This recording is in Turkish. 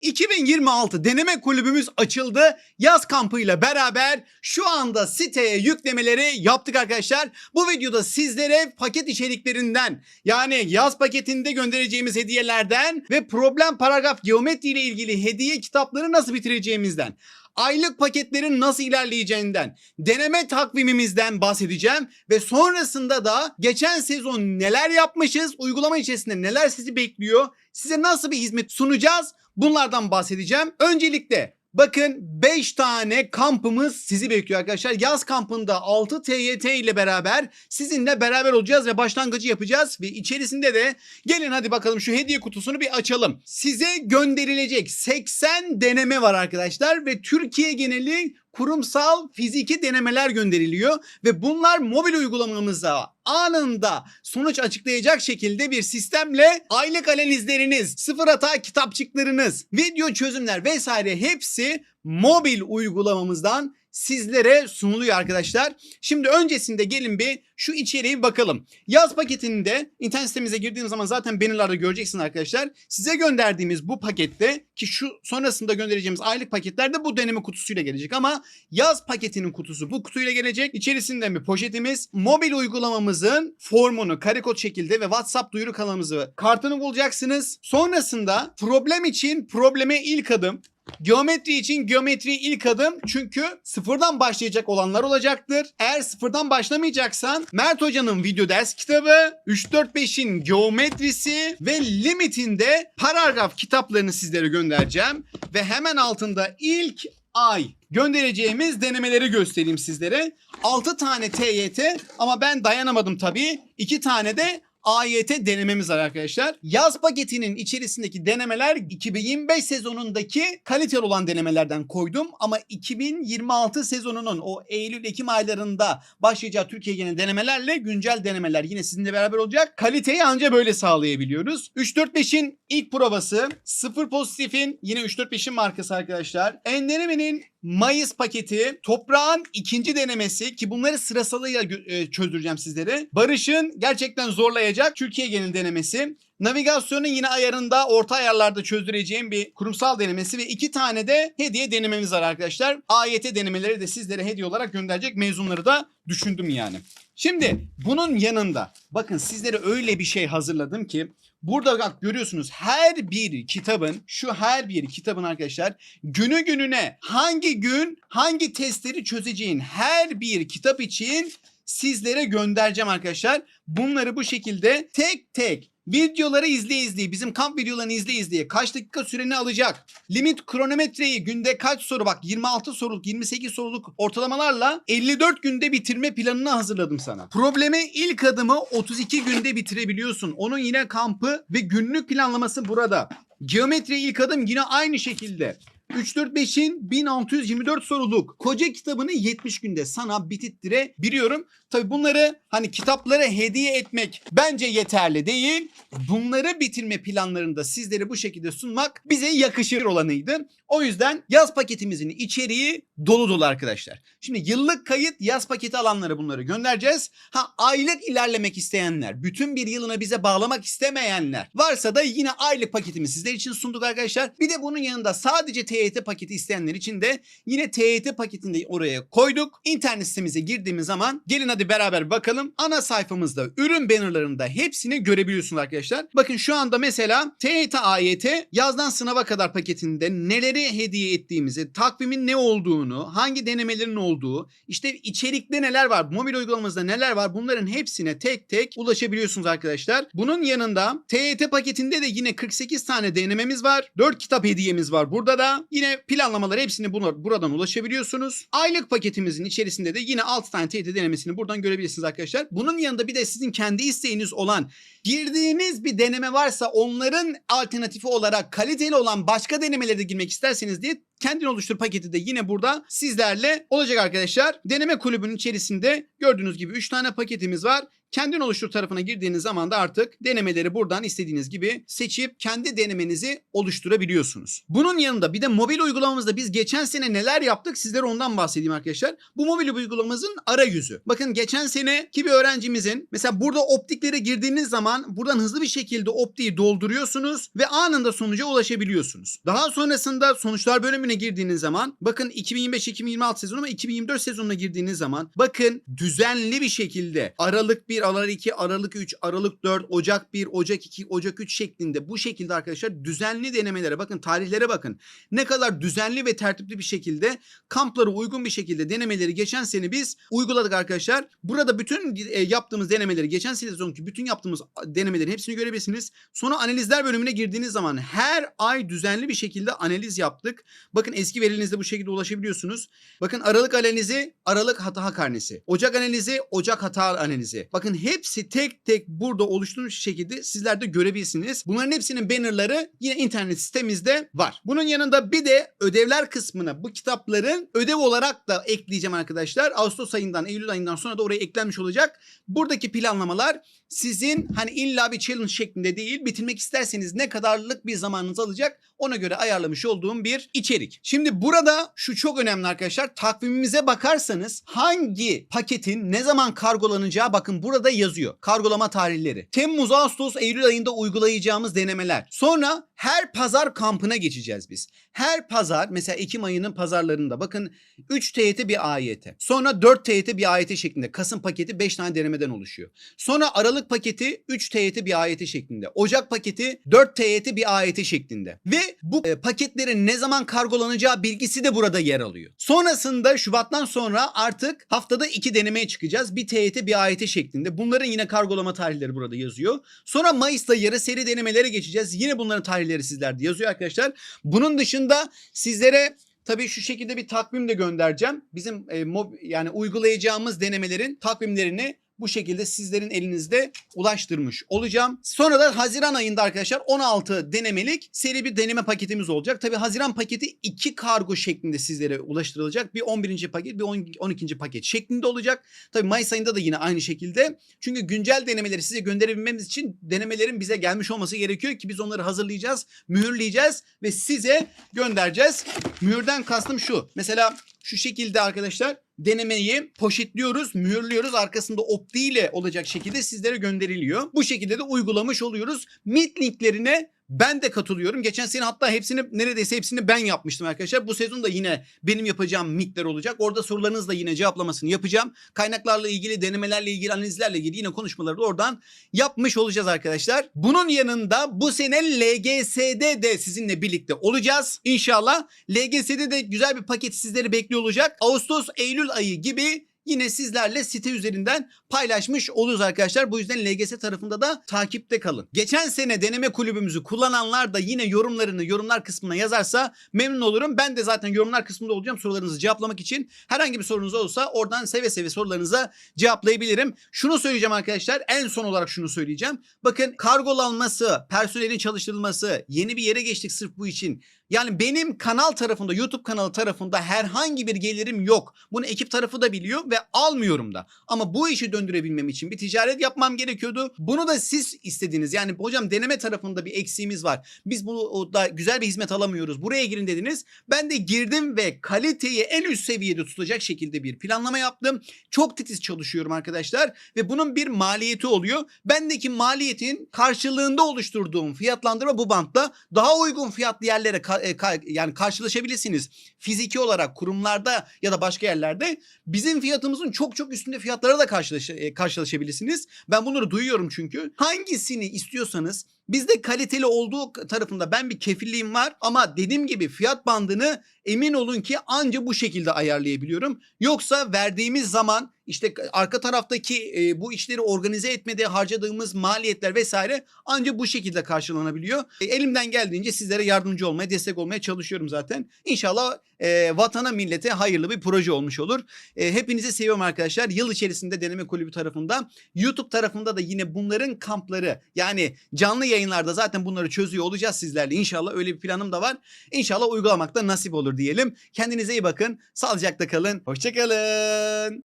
2026 deneme kulübümüz açıldı. Yaz kampıyla beraber şu anda siteye yüklemeleri yaptık arkadaşlar. Bu videoda sizlere paket içeriklerinden yani yaz paketinde göndereceğimiz hediyelerden ve problem paragraf geometri ile ilgili hediye kitapları nasıl bitireceğimizden aylık paketlerin nasıl ilerleyeceğinden, deneme takvimimizden bahsedeceğim ve sonrasında da geçen sezon neler yapmışız, uygulama içerisinde neler sizi bekliyor, size nasıl bir hizmet sunacağız bunlardan bahsedeceğim. Öncelikle bakın 5 tane kampımız sizi bekliyor arkadaşlar. Yaz kampında 6 TYT ile beraber sizinle beraber olacağız ve başlangıcı yapacağız ve içerisinde de gelin hadi bakalım şu hediye kutusunu bir açalım. Size gönderilecek 80 deneme var arkadaşlar ve Türkiye geneli kurumsal fiziki denemeler gönderiliyor ve bunlar mobil uygulamamıza anında sonuç açıklayacak şekilde bir sistemle aylık analizleriniz, sıfır hata kitapçıklarınız, video çözümler vesaire hepsi mobil uygulamamızdan sizlere sunuluyor arkadaşlar. Şimdi öncesinde gelin bir şu içeriği bakalım. Yaz paketinde internet sitemize girdiğiniz zaman zaten bannerlarda göreceksiniz arkadaşlar. Size gönderdiğimiz bu pakette ki şu sonrasında göndereceğimiz aylık paketlerde bu deneme kutusuyla gelecek ama yaz paketinin kutusu bu kutuyla gelecek. İçerisinde bir poşetimiz, mobil uygulamamızın formunu karekod şekilde ve WhatsApp duyuru kanalımızı kartını bulacaksınız. Sonrasında problem için probleme ilk adım Geometri için geometri ilk adım çünkü sıfırdan başlayacak olanlar olacaktır. Eğer sıfırdan başlamayacaksan Mert Hoca'nın video ders kitabı, 3-4-5'in geometrisi ve limitinde paragraf kitaplarını sizlere göndereceğim. Ve hemen altında ilk ay göndereceğimiz denemeleri göstereyim sizlere. 6 tane TYT ama ben dayanamadım tabii. 2 tane de AYT denememiz var arkadaşlar. Yaz paketinin içerisindeki denemeler 2025 sezonundaki kaliteli olan denemelerden koydum ama 2026 sezonunun o Eylül-Ekim aylarında başlayacağı Türkiye genel denemelerle güncel denemeler yine sizinle beraber olacak. Kaliteyi anca böyle sağlayabiliyoruz. 3-4-5'in ilk provası, 0 pozitifin yine 3-4-5'in markası arkadaşlar. Endenemenin Mayıs paketi, toprağın ikinci denemesi ki bunları sırasıyla gö- e, çözdüreceğim sizlere. Barış'ın gerçekten zorlayacak Türkiye genel denemesi. Navigasyonun yine ayarında orta ayarlarda çözdüreceğim bir kurumsal denemesi ve iki tane de hediye denememiz var arkadaşlar. AYT denemeleri de sizlere hediye olarak gönderecek mezunları da düşündüm yani. Şimdi bunun yanında bakın sizlere öyle bir şey hazırladım ki Burada bak görüyorsunuz her bir kitabın şu her bir kitabın arkadaşlar günü gününe hangi gün hangi testleri çözeceğin her bir kitap için sizlere göndereceğim arkadaşlar. Bunları bu şekilde tek tek videoları izle izleye bizim kamp videolarını izle izleye kaç dakika süreni alacak. Limit kronometreyi günde kaç soru bak 26 soruluk 28 soruluk ortalamalarla 54 günde bitirme planını hazırladım sana. Probleme ilk adımı 32 günde bitirebiliyorsun. Onun yine kampı ve günlük planlaması burada. Geometri ilk adım yine aynı şekilde. 3-4-5'in 1624 soruluk koca kitabını 70 günde sana bitirttirebiliyorum. Tabi bunları hani kitaplara hediye etmek bence yeterli değil. Bunları bitirme planlarını da sizlere bu şekilde sunmak bize yakışır olanıydı. O yüzden yaz paketimizin içeriği dolu dolu arkadaşlar. Şimdi yıllık kayıt yaz paketi alanlara bunları göndereceğiz. Ha aylık ilerlemek isteyenler, bütün bir yılına bize bağlamak istemeyenler varsa da yine aylık paketimi sizler için sunduk arkadaşlar. Bir de bunun yanında sadece TYT paketi isteyenler için de yine TYT paketini oraya koyduk. İnternet sitemize girdiğimiz zaman gelin hadi beraber bakalım. Ana sayfamızda ürün bannerlarında hepsini görebiliyorsunuz arkadaşlar. Bakın şu anda mesela TYT AYT yazdan sınava kadar paketinde neleri hediye ettiğimizi, takvimin ne olduğunu, hangi denemelerin olduğu, işte içerikte neler var, mobil uygulamamızda neler var bunların hepsine tek tek ulaşabiliyorsunuz arkadaşlar. Bunun yanında TYT paketinde de yine 48 tane denememiz var. 4 kitap hediyemiz var burada da. Yine planlamaları hepsini bunu, buradan ulaşabiliyorsunuz. Aylık paketimizin içerisinde de yine 6 tane TYT denemesini buradan görebilirsiniz arkadaşlar. Bunun yanında bir de sizin kendi isteğiniz olan girdiğiniz bir deneme varsa onların alternatifi olarak kaliteli olan başka denemelere de girmek isterseniz diye kendin oluştur paketi de yine burada sizlerle olacak arkadaşlar. Deneme kulübünün içerisinde gördüğünüz gibi 3 tane paketimiz var. Kendin oluştur tarafına girdiğiniz zaman da artık denemeleri buradan istediğiniz gibi seçip kendi denemenizi oluşturabiliyorsunuz. Bunun yanında bir de mobil uygulamamızda biz geçen sene neler yaptık sizlere ondan bahsedeyim arkadaşlar. Bu mobil uygulamamızın arayüzü. Bakın geçen seneki bir öğrencimizin mesela burada optiklere girdiğiniz zaman buradan hızlı bir şekilde optiği dolduruyorsunuz ve anında sonuca ulaşabiliyorsunuz. Daha sonrasında sonuçlar bölümüne girdiğiniz zaman bakın 2025-2026 sezonu ama 2024 sezonuna girdiğiniz zaman bakın düzenli bir şekilde Aralık 1, Aralık 2, Aralık 3, Aralık 4, Ocak 1, Ocak 2, Ocak 3 şeklinde bu şekilde arkadaşlar düzenli denemelere bakın tarihlere bakın. Ne kadar düzenli ve tertipli bir şekilde kamplara uygun bir şekilde denemeleri geçen sene biz uyguladık arkadaşlar. Burada bütün e, yaptığımız denemeleri geçen sezonki bütün yaptığımız denemelerin hepsini görebilirsiniz. Sonra analizler bölümüne girdiğiniz zaman her ay düzenli bir şekilde analiz yaptık. Bakın eski verilerinize bu şekilde ulaşabiliyorsunuz. Bakın Aralık analizi, Aralık hata karnesi. Ocak analizi, Ocak hata analizi. Bakın hepsi tek tek burada oluşturulmuş şekilde sizler de görebilirsiniz. Bunların hepsinin bannerları yine internet sitemizde var. Bunun yanında bir de ödevler kısmına bu kitapların ödev olarak da ekleyeceğim arkadaşlar. Ağustos ayından, Eylül ayından sonra da oraya eklenmiş olacak. Buradaki planlamalar sizin hani illa bir challenge şeklinde değil bitirmek isterseniz ne kadarlık bir zamanınız alacak ona göre ayarlamış olduğum bir içerik. Şimdi burada şu çok önemli arkadaşlar takvimimize bakarsanız hangi paketin ne zaman kargolanacağı bakın burada yazıyor. Kargolama tarihleri. Temmuz, Ağustos, Eylül ayında uygulayacağımız denemeler. Sonra her pazar kampına geçeceğiz biz. Her pazar mesela Ekim ayının pazarlarında bakın 3 TYT bir AYT. Sonra 4 TYT bir AYT şeklinde. Kasım paketi 5 tane denemeden oluşuyor. Sonra Aralık paketi 3 TYT bir AYT şeklinde. Ocak paketi 4 TYT bir AYT şeklinde. Ve bu e, paketlerin ne zaman kargolanacağı bilgisi de burada yer alıyor. Sonrasında Şubat'tan sonra artık haftada 2 denemeye çıkacağız. Bir TYT bir AYT şeklinde. Bunların yine kargolama tarihleri burada yazıyor. Sonra Mayıs'ta yarı seri denemelere geçeceğiz. Yine bunların tarihleri sizlerde yazıyor arkadaşlar. Bunun dışında sizlere Tabii şu şekilde bir takvim de göndereceğim. Bizim e, mob, yani uygulayacağımız denemelerin takvimlerini bu şekilde sizlerin elinizde ulaştırmış olacağım. Sonra da Haziran ayında arkadaşlar 16 denemelik seri bir deneme paketimiz olacak. Tabii Haziran paketi iki kargo şeklinde sizlere ulaştırılacak. Bir 11. paket bir 12. paket şeklinde olacak. Tabii Mayıs ayında da yine aynı şekilde. Çünkü güncel denemeleri size gönderebilmemiz için denemelerin bize gelmiş olması gerekiyor ki biz onları hazırlayacağız, mühürleyeceğiz ve size göndereceğiz. Mühürden kastım şu. Mesela şu şekilde arkadaşlar denemeyi poşetliyoruz, mühürlüyoruz. Arkasında optiğiyle olacak şekilde sizlere gönderiliyor. Bu şekilde de uygulamış oluyoruz. Meet linklerine ben de katılıyorum. Geçen sene hatta hepsini neredeyse hepsini ben yapmıştım arkadaşlar. Bu sezon da yine benim yapacağım mitler olacak. Orada sorularınızla yine cevaplamasını yapacağım. Kaynaklarla ilgili, denemelerle ilgili, analizlerle ilgili yine konuşmaları da oradan yapmış olacağız arkadaşlar. Bunun yanında bu sene LGS'de de sizinle birlikte olacağız. İnşallah LGS'de de güzel bir paket sizleri bekliyor olacak. Ağustos, Eylül ayı gibi yine sizlerle site üzerinden paylaşmış oluruz arkadaşlar. Bu yüzden LGS tarafında da takipte kalın. Geçen sene deneme kulübümüzü kullananlar da yine yorumlarını yorumlar kısmına yazarsa memnun olurum. Ben de zaten yorumlar kısmında olacağım sorularınızı cevaplamak için. Herhangi bir sorunuz olursa oradan seve seve sorularınıza cevaplayabilirim. Şunu söyleyeceğim arkadaşlar. En son olarak şunu söyleyeceğim. Bakın kargolanması, personelin çalıştırılması, yeni bir yere geçtik sırf bu için. Yani benim kanal tarafında, YouTube kanalı tarafında herhangi bir gelirim yok. Bunu ekip tarafı da biliyor ve almıyorum da. Ama bu işi döndürebilmem için bir ticaret yapmam gerekiyordu. Bunu da siz istediniz. Yani hocam deneme tarafında bir eksiğimiz var. Biz bunu da güzel bir hizmet alamıyoruz. Buraya girin dediniz. Ben de girdim ve kaliteyi en üst seviyede tutacak şekilde bir planlama yaptım. Çok titiz çalışıyorum arkadaşlar ve bunun bir maliyeti oluyor. Bendeki maliyetin karşılığında oluşturduğum fiyatlandırma bu bantta daha uygun fiyatlı yerlere ka- e, ka- yani karşılaşabilirsiniz. Fiziki olarak kurumlarda ya da başka yerlerde bizim fiyatımızın çok çok üstünde fiyatlara da karşılaş e, karşılaşabilirsiniz. Ben bunları duyuyorum çünkü. Hangisini istiyorsanız Bizde kaliteli olduğu tarafında ben bir kefilliğim var ama dediğim gibi fiyat bandını emin olun ki anca bu şekilde ayarlayabiliyorum. Yoksa verdiğimiz zaman işte arka taraftaki e, bu işleri organize etmede harcadığımız maliyetler vesaire anca bu şekilde karşılanabiliyor. E, elimden geldiğince sizlere yardımcı olmaya, destek olmaya çalışıyorum zaten. İnşallah e, vatana millete hayırlı bir proje olmuş olur. E, hepinizi seviyorum arkadaşlar. Yıl içerisinde deneme kulübü tarafında, YouTube tarafında da yine bunların kampları yani canlı yayınlarda zaten bunları çözüyor olacağız sizlerle. İnşallah öyle bir planım da var. İnşallah uygulamakta nasip olur diyelim. Kendinize iyi bakın. Sağlıcakla kalın. Hoşçakalın.